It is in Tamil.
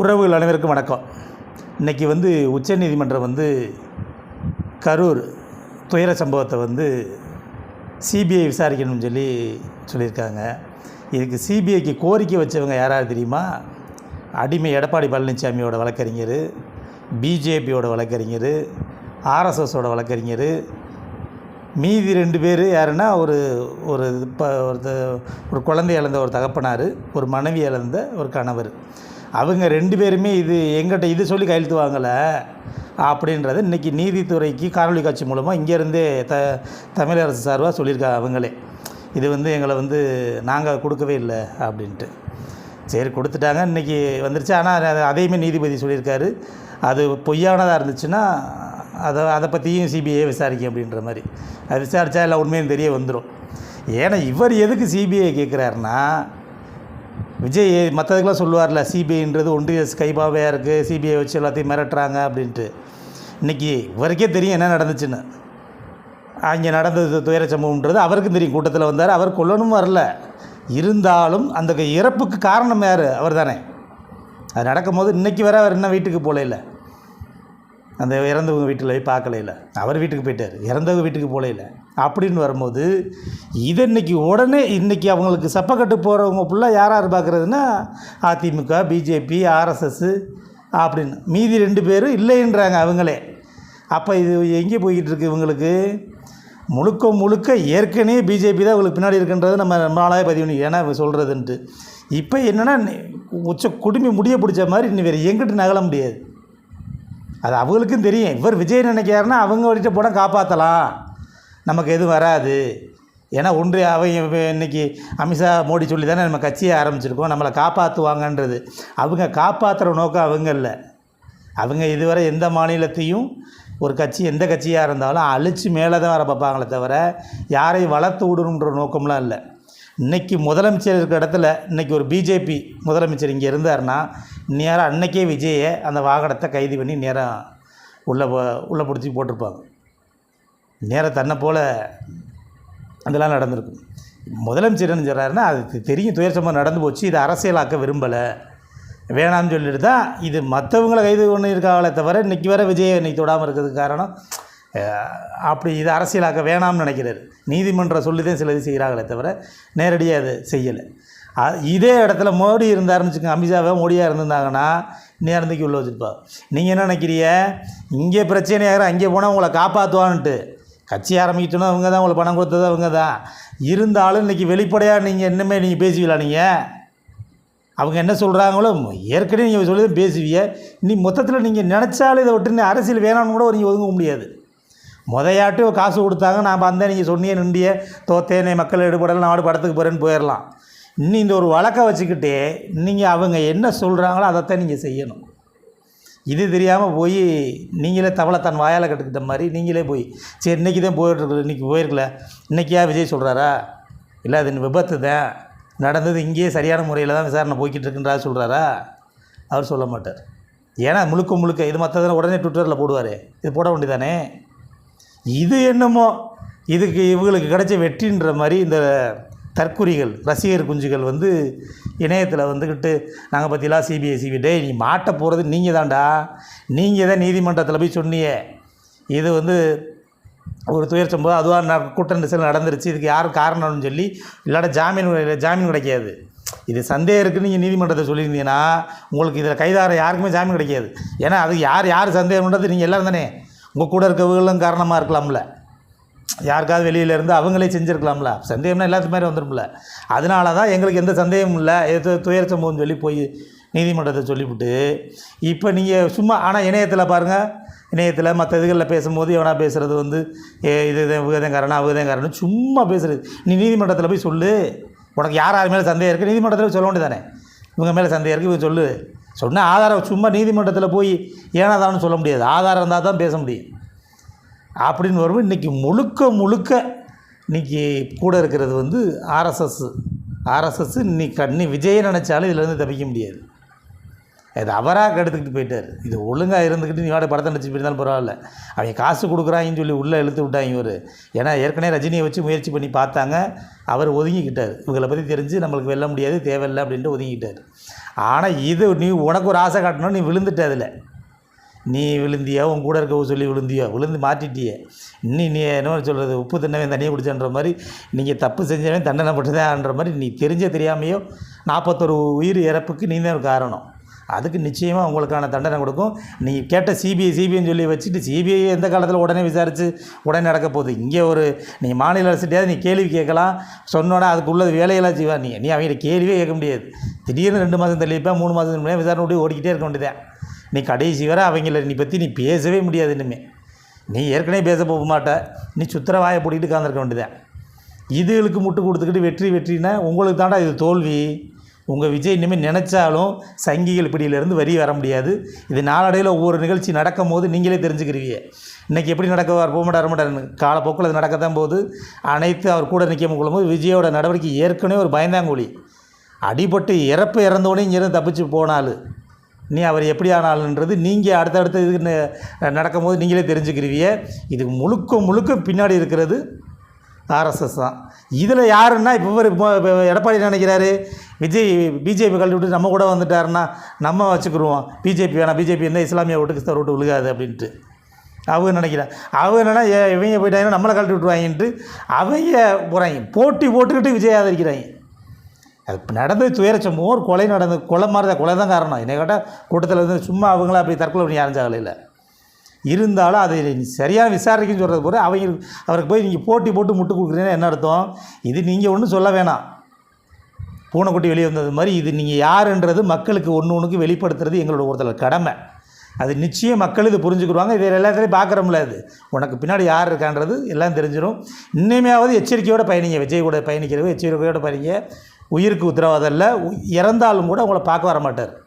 உறவுகள் அனைவருக்கும் வணக்கம். இன்றைக்கி வந்து உச்சநீதிமன்றம் வந்து கரூர் துயர சம்பவத்தை வந்து சிபிஐ விசாரிக்கணும்னு சொல்லி சொல்லியிருக்காங்க. இதுக்கு சிபிஐக்கு கோரிக்கை வச்சவங்க யாராவது தெரியுமா? அடிமை எடப்பாடி பழனிசாமியோட வழக்கறிஞர் பிஜேபியோட வழக்கறிஞர் ஆர்எஸ்எஸோட வழக்கறிஞர். மீதி ரெண்டு பேர் யாருன்னா ஒரு ஒரு இப்போ ஒரு ஒரு குழந்தை இழந்த ஒரு தகப்பனார் ஒரு மனைவி இழந்த ஒரு கணவர். அவங்க ரெண்டு பேருமே இது எங்கிட்ட இது சொல்லி கையெழுத்து வாங்கலை அப்படின்றது இன்றைக்கி நீதித்துறைக்கு காணொலி காட்சி மூலமாக இங்கேருந்தே த தமிழரசு சார்பாக சொல்லியிருக்காங்க அவங்களே. இது வந்து எங்களை வந்து நாங்கள் கொடுக்கவே இல்லை அப்படின்ட்டு. சரி கொடுத்துட்டாங்க இன்றைக்கி வந்துருச்சு. ஆனால் அது- அதையுமே நீதிபதி சொல்லியிருக்காரு. அது பொய்யானதாக இருந்துச்சுன்னா அதை அதை பற்றியும் சிபிஐ விசாரிக்கும் அப்படின்ற மாதிரி. அது விசாரித்தா எல்லாம் உண்மையும் தெரிய வந்துடும் ஏன்னா இவர் எதுக்கு சிபிஐ கேட்குறாருன்னா விஜய் மற்றதுக்கெல்லாம் சொல்லுவார்ல சிபிஐன்றது ஒன்றிய கைபாவையாக இருக்குது சிபிஐ வச்சு எல்லாத்தையும் மிரட்டுறாங்க அப்படின்ட்டு. இன்றைக்கி இவருக்கே தெரியும் என்ன நடந்துச்சுன்னு. அங்கே நடந்தது துயர சம்பவம்ன்றது அவருக்கும் தெரியும் கூட்டத்தில் வந்தார் அவர் கொல்லணும் வரல. இருந்தாலும் அந்த இறப்புக்கு காரணம் யார்? அவர் தானே அது நடக்கும்போது இன்றைக்கி வர அவர் இன்னும் வீட்டுக்கு போகல அந்த இறந்தவங்க வீட்டில் போய் பார்க்கல இல்லை. அவர் வீட்டுக்கு போயிட்டார். இறந்தவங்க வீட்டுக்கு போகல அப்படின்னு வரும்போது இது இன்னைக்கு உடனே இன்றைக்கி அவங்களுக்கு சப்பக்கட்டு போகிறவங்க ஃபுல்லாக யார் யார் பார்க்குறதுன்னா அதிமுக பிஜேபி ஆர்எஸ்எஸ் அப்படின்னு. மீதி ரெண்டு பேரும் இல்லைன்றாங்க அவங்களே. அப்போ இது எங்கே போய்கிட்டு இருக்கு இவங்களுக்கு? முழுக்க முழுக்க ஏற்கனவே பிஜேபி தான் இவங்களுக்கு பின்னாடி இருக்குன்றது நம்ம ரொம்ப நாளாக பதிவு பண்ணி ஏன்னா இவங்க சொல்கிறதுன்ட்டு இப்போ என்னென்னா உச்ச குடும்பி முடிய பிடிச்ச மாதிரி இன்னும் வேறு எங்கிட்டு நகல முடியாது. அது அவங்களுக்கும் தெரியும். இவர் விஜய் நினைக்கிறாருன்னா அவங்க வழிட்ட போனால் காப்பாற்றலாம் நமக்கு எதுவும் வராது. ஏன்னா ஒன்று அவங்க இன்றைக்கி இன்னைக்கு அமித்ஷா மோடி சொல்லி தானே நம்ம கட்சியை ஆரம்பிச்சிருக்கோம். நம்மளை காப்பாற்றுவாங்கன்றது அவங்க காப்பாற்றுற நோக்கம் அவங்க இல்லை. அவங்க இதுவரை எந்த மாநிலத்தையும் ஒரு கட்சி எந்த கட்சியாக இருந்தாலும் அழித்து மேலே தான் வர பார்ப்பாங்களே தவிர யாரையும் வளர்த்து விடணுன்ற நோக்கம்லாம் இல்லை. இன்றைக்கி முதலமைச்சர் இருக்கிற இடத்துல இன்றைக்கி ஒரு பிஜேபி முதலமைச்சர் இங்கே இருந்தாருன்னா நேராக அன்னைக்கே விஜயை அந்த வாகனத்தை கைது பண்ணி நேராக உள்ளே போ- உள்ளே பிடிச்சி போட்டிருப்பாங்க. நேராக தன்னை போல் அதெல்லாம் நடந்திருக்கும். முதலமைச்சர் என்ன சொல்கிறாருன்னா அது தெரியும் துயர் சம்பவம் நடந்து போச்சு இது அரசியலாக்க விரும்பலை. வேணாம்னு சொல்லிட்டு தான் இது மற்றவங்கள கைது பண்ணியிருக்காங்களே தவிர இன்றைக்கி வர விஜயை இன்றைக்கி தொடாமல் இருக்கிறதுக்கு காரணம் அப்படி இது அரசியலாக்க வேணாம்னு நினைக்கிறாரு. நீதிமன்றம் சொல்லி தான் சில இது செய்கிறாங்களே தவிர நேரடியாக அது செய்யலை. இதே இடத்துல மோடி இருந்தாருன்னு வச்சுக்கோங்க அமித்ஷாவே மோடியாக இருந்திருந்தாங்கன்னா நேரத்துக்கு உள்ள வச்சுருப்பா நீங்கள் என்ன நினைக்கிறீங்க? இங்கே பிரச்சனையாகிற அங்கே போனால் உங்களை காப்பாற்றுவான்ட்டு கட்சி ஆரம்பிக்கிட்டோன்னா அவங்க தான் உங்களுக்கு பணம் கொடுத்தது அவங்க தான் இருந்தாலும் இன்றைக்கி வெளிப்படையாக நீங்கள் இன்னுமே நீங்கள் பேசுவீங்களா நீங்கள் அவங்க என்ன சொல்கிறாங்களோ ஏற்கனவே நீங்கள் சொல்லி தான் பேசுவீங்க. நீ மொத்தத்தில் நீங்கள் நினச்சாலும் இதை விட்டு நீ அரசியல் வேணாம்னு கூட நீங்கள் ஒதுங்க முடியாது. முதையாட்டு காசு கொடுத்தாங்க நான் வந்தேன் நீங்கள் சொன்னியே நிண்டிய தோத்தேனே மக்கள் எடுபடல நாடு படத்துக்கு போகிறேன்னு போயிடலாம் இன்னும் இந்த ஒரு வழக்கை வச்சுக்கிட்டே நீங்கள் அவங்க என்ன சொல்கிறாங்களோ அதைத்தான் நீங்கள் செய்யணும். இது தெரியாமல் போய் நீங்களே தவளை தன் வாயால் கட்டுக்கிட்ட மாதிரி நீங்களே போய் சரி இன்றைக்கி தான் போயிட்டுருக்கு இன்றைக்கி போயிருக்கல இன்றைக்கியா விஜய் சொல்கிறாரா இல்லை அது விபத்து தான். நடந்தது இங்கேயே சரியான முறையில் தான் விசாரணை போய்கிட்டு இருக்குன்றா சொல்கிறாரா அவர் சொல்ல மாட்டார். ஏன்னா முழுக்க முழுக்க இது மற்றதில் உடனே ட்விட்டரில் போடுவார். இது போட வேண்டியதானே? இது என்னமோ? இதுக்கு இவங்களுக்கு கிடைச்ச வெற்றின்ற மாதிரி இந்த தற்குறிகள் ரசிகர் குஞ்சுகள் வந்து இணையத்தில் வந்துக்கிட்டு நாங்கள் பற்றிலாம் சிபிஐ சிபி டே நீ மாட்ட போகிறது நீங்கள் தான்டா. நீங்கள் தான் நீதிமன்றத்தில் போய் சொன்னியே இது வந்து ஒரு துயர் சம்பவம். அதுவாக ந கூட்ட நெரிசல் நடந்துருச்சு. இதுக்கு யார் காரணம்னு சொல்லி இல்லாட்ட ஜாமீன் ஜாமீன் கிடைக்காது. இது சந்தேகம் இருக்குன்னு நீங்கள் நீதிமன்றத்தை சொல்லியிருந்தீங்கன்னா உங்களுக்கு இதில் கைதார யாருக்குமே ஜாமீன் கிடைக்காது. ஏன்னா அது யார் யார் சந்தேகம்ன்றது நீங்கள் எல்லாரும் தானே. உங்கள் கூட இருக்கவங்களும் காரணமாக இருக்கலாம்ல. யாருக்காவது வெளியிலேருந்து அவங்களே செஞ்சுருக்கலாம்ல. சந்தேகம்னா எல்லாத்து மாதிரி வந்துடும்ல அதனால தான் எங்களுக்கு எந்த சந்தேகமும் இல்லை. எது துயர சம்பவம் சொல்லி போய் நீதிமன்றத்தை சொல்லிவிட்டு இப்போ நீங்கள் சும்மா ஆனால் இணையத்தில் பாருங்கள் இணையத்தில் மற்ற இதுகளில் பேசும்போது எவனா பேசுகிறது வந்து ஏ இது இவகதான் காரணம் அவகதான் காரணம் சும்மா பேசுகிறது நீ நீதிமன்றத்தில் போய் சொல்லு. உனக்கு யார் யார் மேலே சந்தேகம் இருக்குது நீதிமன்றத்தில் சொல்ல வேண்டியதானே இவங்க மேலே சந்தேகம் இருக்குது இவங்க சொல்லு. சொன்ன ஆதாரம் சும்மா நீதிமன்றத்தில் போய் ஏனாதான்னு சொல்ல முடியாது. ஆதாரம் இருந்தால் தான் பேச முடியும். அப்படின்னு வரும்போது இன்றைக்கி முழுக்க முழுக்க இன்றைக்கி கூட இருக்கிறது வந்து ஆர்எஸ்எஸ். ஆர்எஸ்எஸ் இன்னைக்கு கண்ணி விஜய் நினச்சாலும் இதுலேருந்து தப்பிக்க முடியாது. அது அவராக எடுத்துக்கிட்டு போயிட்டார். இது ஒழுங்காக இருந்துக்கிட்டு நீ வாட படத்தை நடிச்சு போயிருந்தாலும் பரவாயில்ல. அவங்க காசு கொடுக்குறாங்கன்னு சொல்லி உள்ளே இழுத்து விட்டாங்க இவர். ஏன்னா ஏற்கனவே ரஜினியை வச்சு முயற்சி பண்ணி பார்த்தாங்க. அவர் ஒதுங்கிக்கிட்டார். இவங்களை பற்றி தெரிஞ்சு நம்மளுக்கு வெல்ல முடியாது தேவையில்லை அப்படின்ட்டு ஒதுங்கிக்கிட்டார். ஆனால் இது நீ உனக்கு ஒரு ஆசை காட்டணும் நீ விழுந்துட்ட அதில். நீ விழுந்தியா? உன் கூட இருக்கவும் சொல்லி விழுந்தியோ? விழுந்து மாட்டிட்டியே. இன்னி நீ என்ன சொல்கிறது உப்பு தின்னவன் தண்ணியை குடிச்சன்ற மாதிரி நீங்கள் தப்பு செஞ்சவன் தண்டனப்பட்டுதான்ற மாதிரி நீ தெரிஞ்ச தெரியாமையோ நாற்பத்தொரு உயிர் இறப்புக்கு நீ தான் காரணம். அதுக்கு நிச்சயமாக உங்களுக்கான தண்டனை கொடுக்கும். நீ கேட்ட சிபிஐ சிபிஐன்னு சொல்லி வச்சுட்டு சிபிஐ எந்த காலத்தில் உடனே விசாரித்து உடனே நடக்க போகுது. இங்கே ஒரு நீ மாநில அரசுகிட்டயாவது நீ கேள்வி கேட்கலாம். சொன்னோன்னா அதுக்குள்ளது வேலையெல்லாம் செய்வா நீ. நீ அவங்கள்ட்ட கேள்வியே கேட்க முடியாது. திடீர்னு ரெண்டு மாதம் தள்ளிப்பேன் மூணு மாதம் முன்னாடி விசாரணை ஓடி ஓடிக்கிட்டே இருக்க வேண்டியதான் நீ கடைசி வர அவங்கள நீ பற்றி நீ பேசவே முடியாது இனிமே. நீ ஏற்கனவே பேச போக மாட்ட. நீ சுத்திர வாயை பிடிக்கிட்டு காந்திருக்க வேண்டியதான் இதுகளுக்கு முட்டு கொடுத்துக்கிட்டு வெற்றி வெற்றினா உங்களுக்கு தாண்டா இது தோல்வி. உங்கள் விஜய் இனிமேல் நினச்சாலும் சங்கிகள் பிடியிலேருந்து வரி வர முடியாது. இது நாளடைவில் ஒவ்வொரு நிகழ்ச்சி நடக்கும் போது நீங்களே தெரிஞ்சுக்கிறீங்க இன்றைக்கி எப்படி நடக்குவார் போக மாட்டார் காலப்போக்கில் அது நடக்க தான் போகுது. அனைத்து அவர் கூட நிற்க கொள்ளும்போது விஜயோட நடவடிக்கை ஏற்கனவே ஒரு பயந்தாங்கொழி. அடிபட்டு இறப்பு இறந்தோடனே இங்கேருந்து தப்பிச்சு போனாலும் நீ அவர் எப்படி ஆனாலுன்றது நீங்கள் அடுத்தடுத்த இதுக்கு ந- நடக்கும்போது நீங்களே தெரிஞ்சுக்கிறீங்க இது முழுக்க முழுக்க பின்னாடி இருக்கிறது ஆர்எஸ்எஸ் தான். இதில் யாருன்னா இப்போ இவர் இப்போ எடப்பாடி நினைக்கிறாரு? விஜய் பிஜேபி கழட்டி விட்டு நம்ம கூட வந்துட்டாருன்னா நம்ம வச்சுக்கிடுவோம் பிஜேபி வேணாம் பிஜேபி இருந்தால் இஸ்லாமிய ஓட்டு கிறிஸ்தவ ஓட்டு விழுகாது அப்படின்ட்டு. அவங்க நினைக்கிறேன் அவங்க என்னென்னா ஏ, இவங்க போயிட்டாங்கன்னா நம்மளை கழட்டி விட்டுருவாங்கன்ட்டு அவங்க போகிறாங்க போட்டி போட்டுக்கிட்டு விஜய் ஆதரிக்கிறாங்க. அது நடந்து நடந்தது துயர சம்பவம் ஒரு கொலை நடந்து கொலை மாதிரி தான் கொலை தான் காரணம். என்னை கேட்டால் கூட்டத்தில் வந்து சும்மா அவங்கள அப்படி தற்கொலை பண்ணி யாரும் இல்லை இருந்தாலும் அதை நீ சரியான விசாரிக்கன்னு சொல்கிறது போகிற அவங்க அவருக்கு போய் நீங்கள் போட்டி போட்டு முட்டு கொடுக்குறீங்கன்னா என்ன அர்த்தம்? இது நீங்கள் ஒன்றும் சொல்ல வேணாம். பூனைக்குட்டி வெளியே வந்தது மாதிரி இது நீங்கள் யாருன்றது மக்களுக்கு ஒன்று ஒன்றுக்கு வெளிப்படுத்துறது எங்களோட ஒருத்தர் கடமை. அது நிச்சயம் மக்கள் இது புரிஞ்சுக்கிடுவாங்க. இது எல்லாத்துலேயும் பார்க்குறோம்ல அது. உனக்கு பின்னாடி யார் இருக்கான்றது எல்லாம் தெரிஞ்சிடும் இன்னுமையாவது எச்சரிக்கையோட பயணிங்க. விஜய் கூட பயணிக்கிறது எச்சரிக்கையோடு பயணிங்க. உயிருக்கு உத்தரவாதம் இல்லை. உ- இறந்தாலும் கூட உங்களை பார்க்க வர மாட்டார்.